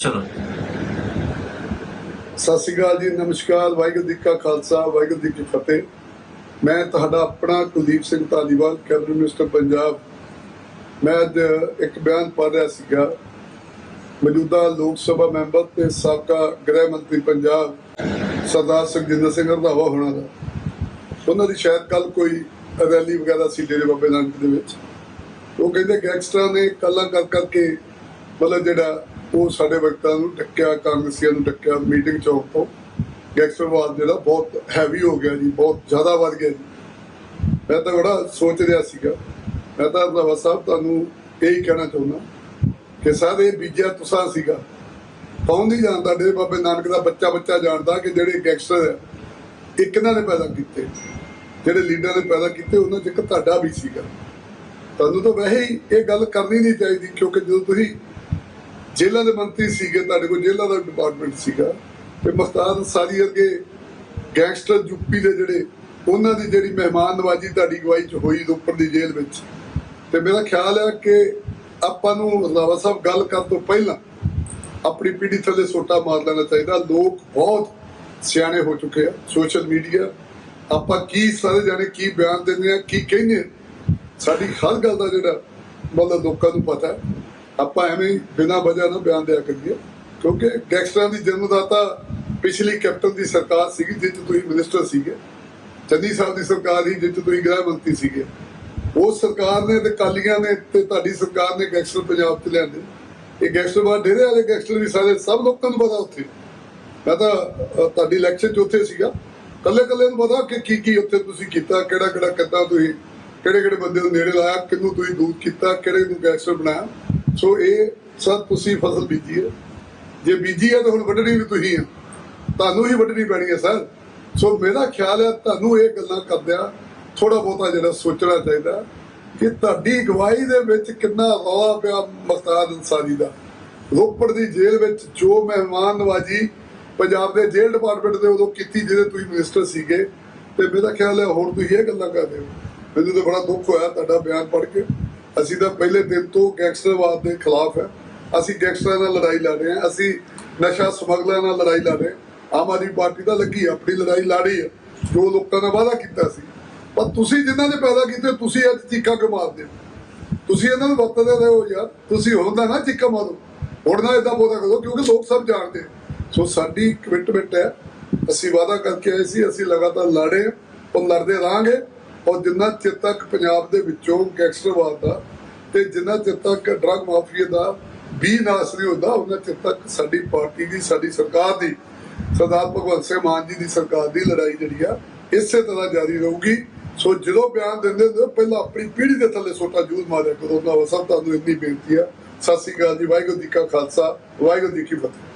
ਚਲੋ। ਸਤਿ ਸ਼੍ਰੀ ਅਕਾਲ ਜੀ, ਨਮਸਕਾਰ, ਵਾਹਿਗੁਰੂ ਜੀ ਕਾ ਖਾਲਸਾ, ਵਾਹਿਗੁਰੂ ਜੀ ਕੀ ਫਤਿਹ। ਮੈਂ ਤੁਹਾਡਾ ਆਪਣਾ ਕੁਲਦੀਪ ਸਿੰਘ ਧਾਲੀਵਾਲ, ਕੈਬਨਿਟ ਮਿਨਿਸਟਰ ਪੰਜਾਬ। ਮੈਂ ਅੱਜ ਇੱਕ ਬਿਆਨ ਪੜ੍ਹ ਰਿਹਾ ਸੀਗਾ। ਮੌਜੂਦਾ ਲੋਕ ਸਭਾ ਮੈਂਬਰ ਤੇ ਸਾਬਕਾ ਗ੍ਰਹਿ ਮੰਤਰੀ ਪੰਜਾਬ, ਸਰਦਾਰ ਸੁਖਜਿੰਦਰ ਸਿੰਘ ਰੰਧਾਵਾ ਹੋਣਾ ਦਾ। ਉਹਨਾਂ ਦੀ ਸ਼ਾਇਦ ਕੱਲ ਕੋਈ ਰੈਲੀ ਵਗੈਰਾ ਸੀ ਡੇਰੇ ਬਾਬੇ ਨਾਨਕ ਦੇ ਵਿੱਚ। ਉਹ ਕਹਿੰਦੇ ਗੈਂਗਸਟਰਾਂ ਨੇ ਕੱਲਾ ਕਰ ਕਰਕੇ, ਮਤਲਬ ਜਿਹੜਾ ਉਹ ਸਾਡੇ ਵਕਤਾਂ ਨੂੰ ਟੱਕਿਆ ਕਾਂਗਰਸੀਆਂ ਨੂੰ ਟੱਕਿਆ ਮੀਟਿੰਗ ਚੌਕ ਤੋਂ। ਗੈਂਗਸਟਰਵਾਦ ਜਿਹੜਾ ਬਹੁਤ ਹੈਵੀ ਹੋ ਗਿਆ ਜੀ, ਬਹੁਤ ਜ਼ਿਆਦਾ ਵੱਧ ਗਿਆ ਜੀ। ਮੈਂ ਤਾਂ ਬੜਾ ਸੋਚ ਰਿਹਾ ਸੀਗਾ। ਮੈਂ ਤਾਂ ਰਵਾ ਸਾਹਿਬ, ਤੁਹਾਨੂੰ ਇਹੀ ਕਹਿਣਾ ਚਾਹੁੰਦਾ ਕਿ ਸਾਰੇ ਬੀਜਿਆ ਤੁਸਾਂ ਸੀਗਾ। ਕੌਣ ਨਹੀਂ ਜਾਣਦਾ ਡੇਰੇ ਬਾਬੇ ਨਾਨਕ ਦਾ ਬੱਚਾ ਬੱਚਾ ਜਾਣਦਾ ਕਿ ਜਿਹੜੇ ਗੈਂਗਸਟਰ ਇੱਕ ਇਹਨਾਂ ਨੇ ਪੈਦਾ ਕੀਤੇ। ਜਿਹੜੇ ਲੀਡਰ ਨੇ ਪੈਦਾ ਕੀਤੇ, ਉਹਨਾਂ 'ਚ ਇੱਕ ਤੁਹਾਡਾ ਵੀ ਸੀਗਾ। ਤੁਹਾਨੂੰ ਤਾਂ ਵੈਸੇ ਹੀ ਇਹ ਗੱਲ ਕਰਨੀ ਨਹੀਂ ਚਾਹੀਦੀ, ਕਿਉਂਕਿ ਜਦੋਂ ਤੁਸੀਂ ਜੇਲ੍ਹਾਂ ਦੇ ਮੰਤਰੀ ਸੀਗੇ, ਤੁਹਾਡੇ ਕੋਲ ਜੇਲ੍ਹਾਂ ਦਾ ਡਿਪਾਰਟਮੈਂਟ ਸੀਗਾ। ਤੇ ਮੁਖਤਾਰ ਅਨਸਾਰੀ ਵਰਗੇ ਗੈਂਗਸਟਰ ਯੂਪੀ ਦੇ ਜਿਹੜੇ, ਉਹਨਾਂ ਦੀ ਜਿਹੜੀ ਮਹਿਮਾਨ ਨਵਾਜੀ ਤੁਹਾਡੀ ਗਵਾਹੀ ਚ ਹੋਈ ਉੱਪਰ ਦੀ ਜੇਲ੍ਹ ਵਿੱਚ। ਤੇ ਮੇਰਾ ਖਿਆਲ ਹੈ ਕਿ ਆਪਾਂ ਨੂੰ ਰੰਧਾਵਾ ਸਾਹਿਬ ਗੱਲ ਕਰਨ ਤੋਂ ਪਹਿਲਾਂ ਆਪਣੀ ਪੀੜੀ ਥੱਲੇ ਸੋਟਾ ਮਾਰ ਲੈਣਾ ਚਾਹੀਦਾ। ਲੋਕ ਬਹੁਤ ਸਿਆਣੇ ਹੋ ਚੁੱਕੇ ਆ ਸੋਸ਼ਲ ਮੀਡੀਆ। ਆਪਾਂ ਕੀ ਸਾਰੇ ਜਾਣੇ ਕੀ ਬਿਆਨ ਦਿੰਦੇ ਆ, ਕੀ ਕਹਿੰਦੇ ਸਾਡੀ ਹਰ ਗੱਲ ਦਾ ਜਿਹੜਾ ਮਤਲਬ ਲੋਕਾਂ ਨੂੰ ਪਤਾ ਹੈ। ਆਪਾਂ ਐਵੇਂ ਹੀ ਬਿਨਾਂ ਵਜ੍ਹਾ ਨਾ ਬਿਆਨ ਦਿਆ ਕਰੀਏ, ਕਿਉਂਕਿ ਗੈਂਗਸਟਰਾਂ ਦੀ ਜਨਮਦਾਤਾ ਪਿਛਲੀ ਕੈਪਟਨ ਦੀ ਸਰਕਾਰ ਸੀਗੀ, ਜਿਸ ਤੁਸੀਂ ਮਿਨਿਸਟਰ ਸੀਗੇ। ਚੰਨੀ ਸਾਹਿਬ ਦੀ ਸਰਕਾਰ ਹੀ ਜਿਸ ਤੁਸੀਂ ਗ੍ਰਹਿ ਮੰਤਰੀ ਸੀਗੇ। ਉਸ ਸਰਕਾਰ ਨੇ ਤੇ ਕਾਲੀਆਂ ਨੇ ਤੇ ਤੁਹਾਡੀ ਸਰਕਾਰ ਨੇ ਗੈਂਗਸਟਰ ਪੰਜਾਬ 'ਚ ਲਿਆਂਦੇ। ਇਹ ਗੈਂਗਸਟਰ ਬਾਅਦ ਡੇਰੇ ਵਾਲੇ ਗੈਂਗਸਟਰ ਵੀ ਸਾਰੇ, ਸਭ ਲੋਕਾਂ ਨੂੰ ਪਤਾ ਉੱਥੇ। ਮੈਂ ਤਾਂ ਤੁਹਾਡੀ ਇਲੈਕਸ਼ਨ 'ਚ ਉੱਥੇ ਸੀਗਾ। ਕੱਲੇ ਕੱਲੇ ਨੂੰ ਪਤਾ ਕਿ ਕੀ ਕੀ ਉੱਥੇ ਤੁਸੀਂ ਕੀਤਾ ਕਿਹੜਾ ਕਿਹੜਾ ਕਿੱਦਾਂ ਤੁਸੀਂ ਕਿਹੜੇ ਕਿਹੜੇ ਬੰਦੇ ਨੂੰ ਨੇੜੇ ਲਾਇਆ, ਕਿਹਨੂੰ ਤੁਸੀਂ ਦੂਰ ਕੀਤਾ, ਕਿਹੜੇ ਨੂੰ ਗੈਂਗਸਟਰ ਬਣਾਇਆ। ਸੋ ਇਹ ਸਭ ਤੁਸੀਂ ਫਸਲ ਬੀਜੀ ਹੈ। ਜੇ ਬੀਜੀ ਹੈ ਤਾਂ ਹੁਣ ਵੱਢਣੀ ਵੀ ਤੁਸੀਂ ਆ ਤੁਹਾਨੂੰ ਹੀ ਵੱਢਣੀ ਪੈਣੀ ਹੈ ਸਰ। ਸੋ ਮੇਰਾ ਖਿਆਲ ਹੈ ਤੁਹਾਨੂੰ ਇਹ ਗੱਲਾਂ ਕਰਦਿਆਂ ਥੋੜਾ ਬਹੁਤਾ ਜਿਹੜਾ ਸੋਚਣਾ ਚਾਹੀਦਾ ਕਿ ਤੁਹਾਡੀ ਗਵਾਹੀ ਦੇ ਵਿੱਚ ਕਿੰਨਾ ਰੌਲਾ ਪਿਆ ਮਖਤਾਰ ਅਨਸਾਰੀ ਦਾ। ਰੋਪੜ ਦੀ ਜੇਲ੍ਹ ਵਿੱਚ ਜੋ ਮਹਿਮਾਨ ਨਵਾਜੀ ਪੰਜਾਬ ਦੇ ਜੇਲ੍ਹ ਡਿਪਾਰਟਮੈਂਟ ਦੇ ਉਦੋਂ ਕੀਤੀ ਜਿਹਦੇ ਤੁਸੀਂ ਮਿਨਿਸਟਰ ਸੀਗੇ, ਤੇ ਮੇਰਾ ਖਿਆਲ ਹੈ ਹੁਣ ਤੁਸੀਂ ਇਹ ਗੱਲਾਂ ਕਰਦੇ ਹੋ। ਮੈਨੂੰ ਤਾਂ ਬੜਾ ਦੁੱਖ ਹੋਇਆ ਤੁਹਾਡਾ ਬਿਆਨ ਪੜ੍ਹ ਕੇ। ਅਸੀਂ ਤਾਂ ਪਹਿਲੇ ਦਿਨ ਤੋਂ ਗੈਂਗਸਟਰਵਾਦ ਦੇ ਖਿਲਾਫ ਹੈ। ਅਸੀਂ ਗੈਂਗਸਟਰਾਂ ਨਾਲ ਲੜਾਈ ਲੜ ਰਹੇ ਹਾਂ। ਅਸੀਂ ਨਸ਼ਾ ਸਮਗਲਰਾਂ ਨਾਲ ਲੜਾਈ ਲੜ ਰਹੇ ਆਮ ਆਦਮੀ ਪਾਰਟੀ ਤਾਂ ਲੱਗੀ ਆਪਣੀ ਲੜਾਈ ਲੜੀ ਹੈ। ਜੋ ਲੋਕਾਂ ਨੇ ਵਾਅਦਾ ਕੀਤਾ ਸੀ। ਪਰ ਤੁਸੀਂ ਜਿਨ੍ਹਾਂ ਨੇ ਪੈਦਾ ਕੀਤੇ, ਤੁਸੀਂ ਅੱਜ ਚੀਕਾ ਕਿਉਂ ਮਾਰਦੇ ਹੋ? ਤੁਸੀਂ ਇਹਨਾਂ ਨੂੰ ਵਰਤਦੇ ਰਹੇ ਹੋ ਯਾਰ। ਤੁਸੀਂ ਹੁਣ ਨਾ ਚੀਕਾ ਮਾਰੋ। ਹੁਣ ਨਾ ਇਦਾਂ ਬੋਲਦਾ ਕਰੋ, ਕਿਉਂਕਿ ਲੋਕ ਸਭ ਜਾਣਦੇ ਸੋ ਸਾਡੀ ਕਮਿਟਮੈਂਟ ਹੈ, ਅਸੀਂ ਵਾਅਦਾ ਕਰਕੇ ਆਏ ਸੀ, ਅਸੀਂ ਲਗਾਤਾਰ ਲੜੇ ਔਰ ਲੜਦੇ ਰਹਾਂਗੇ। ਔਰ ਜਿੰਨਾ ਚਿਰ ਤੱਕ ਪੰਜਾਬ ਦੇ ਵਿੱਚੋਂ ਗੈਂਗਸਟਰਵਾਦ ਦਾ ਤੇ ਜਿੰਨਾ ਚਿਰ ਤੱਕ ਡਰਗ ਮਾਫੀਆ ਦਾ ਵੀ ਨਾਸ ਨਹੀਂ ਹੁੰਦਾ, ਉਹਨਾਂ ਚਿਰ ਤੱਕ ਸਾਡੀ ਪਾਰਟੀ ਦੀ, ਸਾਡੀ ਸਰਕਾਰ ਦੀ, ਸਰਦਾਰ ਭਗਵੰਤ ਸਿੰਘ ਮਾਨ ਜੀ ਦੀ ਸਰਕਾਰ ਦੀ ਲੜਾਈ ਜਿਹੜੀ ਆ, ਇਸੇ ਤਰ੍ਹਾਂ ਜਾਰੀ ਰਹੂਗੀ। ਸੋ ਜਦੋਂ ਬਿਆਨ ਦਿੰਦੇ ਹੁੰਦੇ ਪਹਿਲਾਂ ਆਪਣੀ ਪੀੜ੍ਹੀ ਦੇ ਥੱਲੇ ਸੋਟਾ ਜੂਦ ਮਾਰਿਆ ਕਰੋ। ਨਾ ਸਭ ਤੁਹਾਨੂੰ ਇੰਨੀ ਬੇਨਤੀ ਆ। ਸਤਿ ਸ੍ਰੀ ਅਕਾਲ ਜੀ, ਵਾਹਿਗੁਰੂ ਜੀ ਕਾ ਖਾਲਸਾ, ਵਾਹਿਗੁਰੂ ਜੀ ਕੀ ਫਤਿਹ।